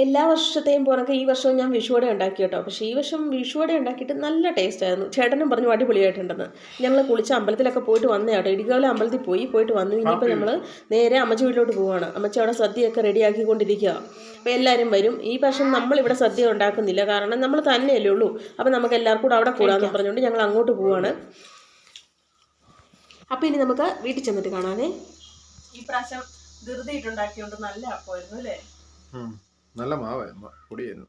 എല്ലാ വർഷത്തെയും പോലൊക്കെ ഈ വർഷവും ഞാൻ വിഷുവട ഉണ്ടാക്കി കേട്ടോ. പക്ഷേ ഈ വർഷം വിഷുവട ഉണ്ടാക്കിയിട്ട് നല്ല ടേസ്റ്റ് ആയിരുന്നു. ചേട്ടനും പറഞ്ഞു അടിപൊളിയായിട്ടുണ്ടെന്ന്. ഞങ്ങൾ കുളിച്ച് അമ്പലത്തിലൊക്കെ പോയിട്ട് വന്നേ കേട്ടോ. ഇടികാവിലെ അമ്പലത്തിൽ പോയി പോയിട്ട് വന്നു. ഇനിയിപ്പോൾ നമ്മൾ നേരെ അമ്മച്ചി വീട്ടിലോട്ട് പോവുകയാണ് അമ്മച്ചി അവിടെ സദ്യയൊക്കെ റെഡിയാക്കിക്കൊണ്ടിരിക്കുക അപ്പോൾ എല്ലാവരും വരും. ഈ വർഷം നമ്മളിവിടെ സദ്യ ഉണ്ടാക്കുന്നില്ല. കാരണം നമ്മൾ തന്നെയല്ലേ ഉള്ളൂ. അപ്പോൾ നമുക്ക് എല്ലാവർക്കും കൂടെ അവിടെ കൂടാന്ന് പറഞ്ഞുകൊണ്ട് ഞങ്ങൾ അങ്ങോട്ട് പോവാണ്. അപ്പോൾ ഇനി നമുക്ക് വീട്ടിൽ ചെന്നിട്ട് കാണാനേ ഈ പ്രാവശ്യം ധൃതിയിട്ടുണ്ടാക്കിയോണ്ട് നല്ല അപ്പമായിരുന്നു അല്ലേ? ഉം. നല്ല മാവായിരുന്നു പൊടിയായിരുന്നു.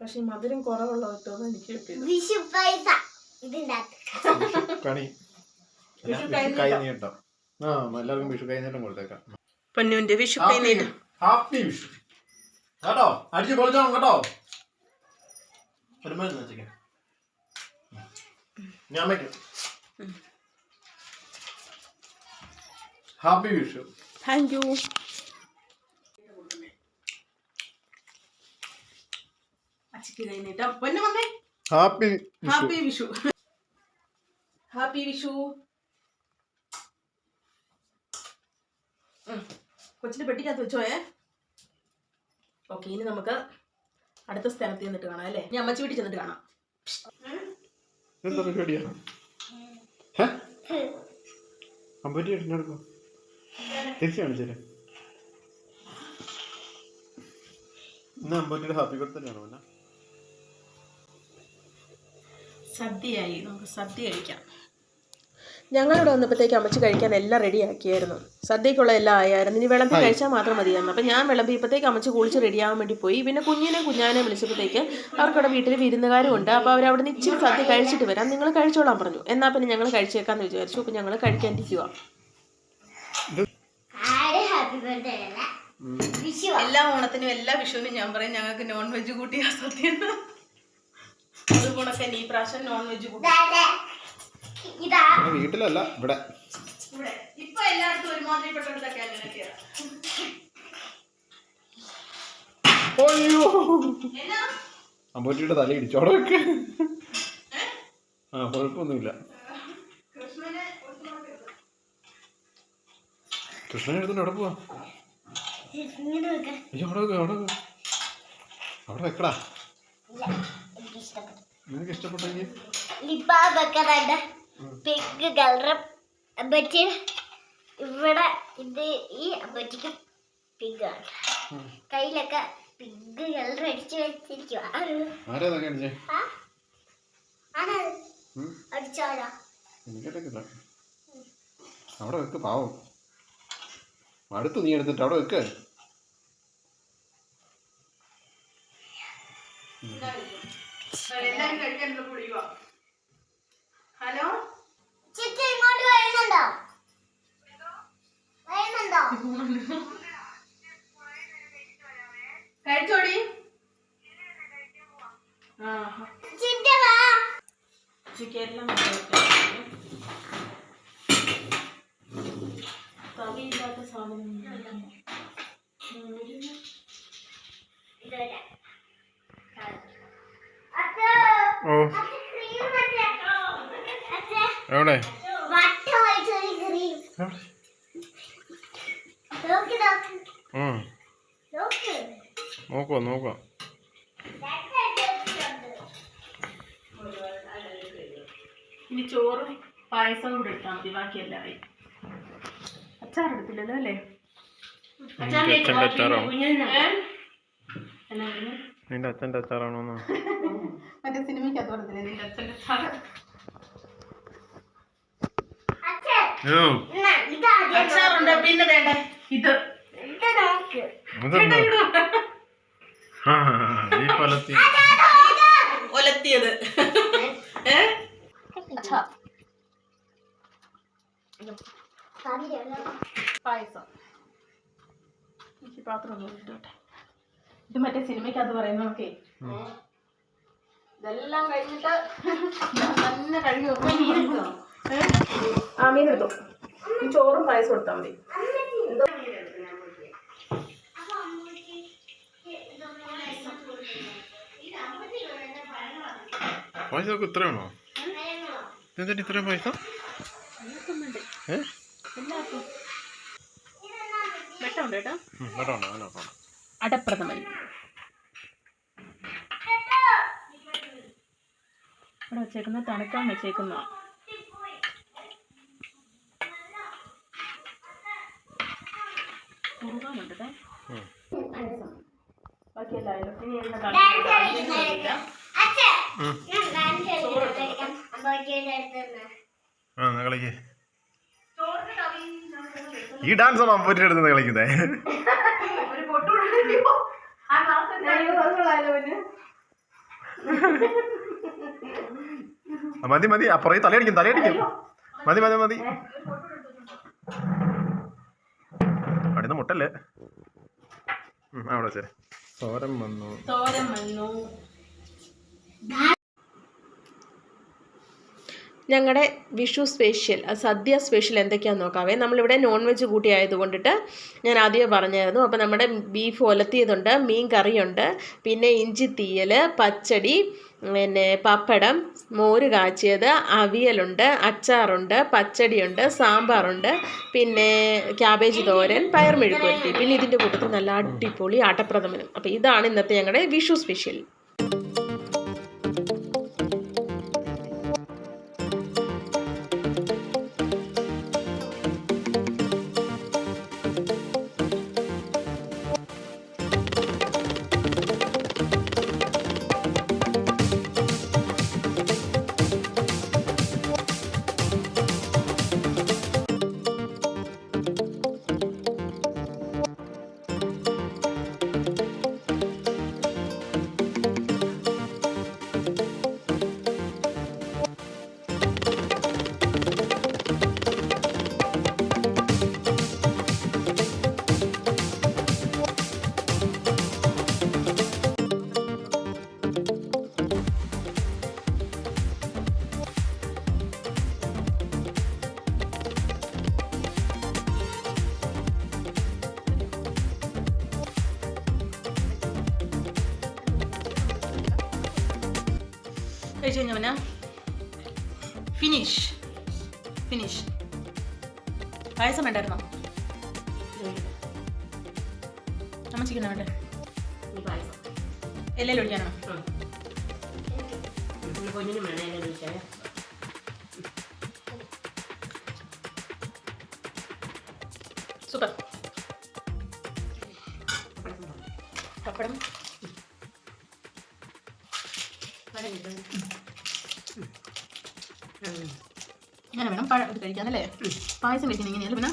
പക്ഷെ മധുരം കുറവുള്ള കിട്ടുമെന്ന് എനിക്ക് വിഷു പൈസ. കണി. വിഷു കൈ നീട്ടം ആ എല്ലാവർക്കും വിഷു കൈ നീട്ടം കൊടുത്തേക്കാം. പൊന്നുവിന്റെ വിഷു ഹാപ്പി വിഷു. കേട്ടോ? അടിച്ചു പൊളിച്ചോ കേട്ടോ. വെച്ചേക്കാം. ഞാൻ വയ്ക്കും ഹാപ്പി വിഷു. താങ്ക് യു അച്ഛക്ക് കൈനീട്ടം പൊന്നു വന്നേ happy happy Vishu. Happy Vishu. കൊച്ചിന്റെ പെട്ടിക്കകത്ത് വെച്ചോയേ ഓക്കെ ഇനി നമുക്ക് അടുത്ത സ്ഥലത്ത് ചെന്നിട്ട് കാണാം അല്ലേ? ഞാൻ അമ്മച്ചി വീട്ടിൽ ചെന്നിട്ട് കാണാം. എന്താ പരിപാടിയാ? അമ്പറ്റി എടുക്കും തിരിച്ചു കാണിച്ചേരെ ഇന്ന് അമ്പറ്റിയുടെ ഹാപ്പി ബർത്ത്ഡേ ആണോ പിന്നെ സദ്യയായി നമുക്ക് സദ്യ കഴിക്കാം. ഞങ്ങളിവിടെ വന്നപ്പോഴത്തേക്ക് അമ്മച്ചി കഴിക്കാൻ എല്ലാം റെഡി ആക്കിയായിരുന്നു സദ്യക്കുള്ള എല്ലാം ആയായിരുന്നു. ഇനി വിളമ്പി കഴിച്ചാൽ മാത്രം മതിയായിരുന്നു അപ്പം ഞാൻ വിളമ്പിയപ്പോഴത്തേക്ക് അമ്മച്ചി കുളിച്ച് റെഡിയാവാൻ വേണ്ടി പോയി. പിന്നെ കുഞ്ഞിനെ കുഞ്ഞാനെ വിളിച്ചപ്പോഴത്തേക്ക് അവർക്കവിടെ വീട്ടിൽ വിരുന്നുകാരും ഉണ്ട്. അപ്പോൾ അവരവിടെ അവിടെ നിന്ന് ഇച്ചിരി സദ്യ കഴിച്ചിട്ട് വരാം. നിങ്ങൾ കഴിച്ചോളാൻ പറഞ്ഞു. എന്നാൽ പിന്നെ ഞങ്ങൾ കഴിച്ചേക്കാന്ന് വിചാരിച്ചു. അപ്പം ഞങ്ങൾ കഴിക്കാണ്ടിരിക്കുക ഇരിക്കുക ഹാപ്പി ബർത്ത്ഡേ അല്ല? വിഷു എല്ലാ ഓണത്തിനും എല്ലാ വിഷുവിനും ഞാൻ പറയും ഞങ്ങൾക്ക് നോൺ വെജ് കൂട്ടിയാ സദ്യ അതുകൊണ്ടൊക്കെ ഈ പ്രാവശ്യം നോൺ വെജ് വീട്ടിലല്ല ഇവിടെ. ഇവിടെ. ഇപ്പൊ എല്ലായിടത്തും അയ്യോ. എന്നാ? അമ്പറ്റിയുടെ തല ഇടിച്ചോടെ വെക്ക്. ആ കുഴപ്പമൊന്നുമില്ല. കൃഷ്ണനെ എവിടെ പോവാ? അയ്യോ അവിടെ വെക്ക് അവിടെ അവിടെ വെക്കടാ. ഇഷ്ടപ്പെട്ടു ഇഷ്ടപ്പെട്ടെങ്കിൽ? ലിപ്പാ വെക്കാറുണ്ട് പിങ്ക് കളറും അമ്പറ്റി ഇവിടെ ഇത് ഈ അമ്പറ്റിക്ക് പിങ്ക് ആണ് കയ്യിലൊക്കെ പിങ്ക് കളർ അടിച്ചു വെച്ചിരിക്കുക? അവിടെ വെക്ക് പാവം. അടുത്ത് നീ എടുത്തിട്ട് അവിടെ വെക്ക്. എല്ലാരും കഴിക്കാനുള്ള പൊടിയുക ഹലോ? ചിറ്റു ഇങ്ങോട്ട് വരുന്നുണ്ടോ? വരുന്നുണ്ടോ? കഴിച്ചോടി. ചിക്കെല്ലാം തവിയില്ലാത്ത സാധനം ഓ. എവിടെ? നോക്കാം നോക്കാം ഇനി ചോറും പായസം കൂടെ ഇട്ടാൽ മതി ബാക്കിയെല്ലാം അച്ചാറെടുത്തില്ലല്ലോ അച്ചാർ അല്ലേ അച്ഛന്റെ നിന്റെ അച്ഛന്റെ അച്ചാറാണോന്ന്? മറ്റേ പറഞ്ഞില്ലേ നിന്റെ അച്ഛന്റെ അച്ചാറുണ്ട്? പിന്നെ വേണ്ടേ? ഇത്. ഒലത്തിയത്. പായസം. എനിക്ക് പാത്രം ഒന്ന് ഇട്ടോട്ടെ. ഇത് മറ്റേ സിനിമക്കകത്ത് പറയുന്ന ഓക്കെ ഇതെല്ലാം കഴിഞ്ഞിട്ട് തന്നെ കഴുകി വെക്കും. ആ ചോറും പായസം കൊടുത്താൽ മതി. എന്തോ? പൈസ ഒക്കെ ഇത്രയാണോ? എന്നിട്ട് ഇത്രയും പൈസ ഏ വെട്ടമുണ്ട് കേട്ടോ അടപ്രഥമനും ഇവിടെ വെച്ചേക്കുന്ന തണുക്കാൻ വെച്ചേക്കുന്നതാണ് ഈ ഡാൻസാണ് അമ്പൂരിയുടെ അടുത്ത് കളിക്കുന്നത് ക്ലാസ് മതി മതി. അപ്പുറം തലയടിക്കും തലയടിക്കും. മതി മതി മതി. അടിന്ന് മുട്ടല്ലേ? അവിടെ വെച്ചേ തോരൻ വന്നു. തോരൻ വന്നു. ഞങ്ങളുടെ വിഷു സ്പെഷ്യൽ സദ്യ സ്പെഷ്യൽ എന്തൊക്കെയാണെന്ന് നോക്കാവേ. നമ്മളിവിടെ നോൺ വെജ് കൂട്ടി ആയതുകൊണ്ടിട്ട് ഞാൻ ആദ്യമേ പറഞ്ഞായിരുന്നു. അപ്പോൾ നമ്മുടെ ബീഫ് ഒലത്തിയതുണ്ട് മീൻ കറിയുണ്ട് പിന്നെ ഇഞ്ചി തീയൽ പച്ചടി പിന്നെ പപ്പടം മോര് കാച്ചിയത് അവിയലുണ്ട് അച്ചാറുണ്ട് പച്ചടിയുണ്ട് സാമ്പാറുണ്ട് പിന്നെ ക്യാബേജ് തോരൻ പയർ മെഴുക്കുവരട്ടി. പിന്നെ ഇതിന്റെ കൂട്ടത്തിൽ നല്ല അടിപൊളി ആട്ടപ്രഥമനും. അപ്പോൾ ഇതാണ് ഇന്നത്തെ ഞങ്ങളുടെ വിഷു സ്പെഷ്യൽ. കഴിച്ചു കഴിഞ്ഞവന ഫിനിഷ് ഫിനിഷ് പായസം വേണ്ടായിരുന്നോ അമ്മ ചിക്കൻ വേണ്ടേ എല്ലാം ഒഴിക്കാനാണോ സൂപ്പർ പപ്പടം ഇങ്ങനെ വേണം പഴം ഇത് കഴിക്കാനല്ലേ പായസം കഴിക്കുന്ന ഇങ്ങനെയല്ല പിന്നെ?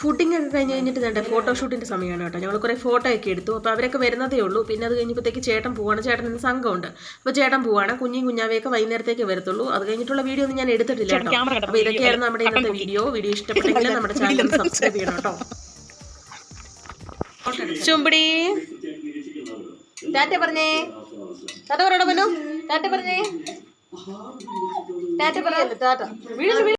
ഷൂട്ടിംഗ് ഒക്കെ കഴിഞ്ഞ് കഴിഞ്ഞിട്ട് വേണ്ട ഫോട്ടോഷൂട്ടിന്റെ സമയമാണ് കേട്ടോ. ഞങ്ങൾ കുറേ ഫോട്ടോ ഒക്കെ എടുത്തു. അപ്പോൾ അവരൊക്കെ വരുന്നതേ ഉള്ളൂ. പിന്നെ അത് കഴിഞ്ഞപ്പോഴത്തേക്ക് ചേട്ടൻ പോവാണ്. ചേട്ടൻ ഇന്ന് സംഘമുണ്ട്. അപ്പോൾ ചേട്ടൻ പോവാണ്. കുഞ്ഞും കുഞ്ഞാവയൊക്കെ വൈകുന്നേരത്തേക്ക് വരത്തുള്ളൂ. അത് കഴിഞ്ഞിട്ടുള്ള വീഡിയോ ഒന്നും ഞാൻ എടുത്തിട്ടില്ല കേട്ടോ. അപ്പോൾ ഇതൊക്കെയായിരുന്നു നമ്മുടെ ഇന്നത്തെ വീഡിയോ വീഡിയോ ഇഷ്ടപ്പെട്ടെങ്കിൽ നമ്മുടെ ചാനൽ സബ്സ്ക്രൈബ് ചെയ്യണം കേട്ടോ. ചുമ്പടി ടാറ്റ പറഞ്ഞേ. ടാറ്റ പറയണോ മനു? ടാറ്റ പറഞ്ഞേ. ടാറ്റ പറഞ്ഞു ടാറ്റ വീട്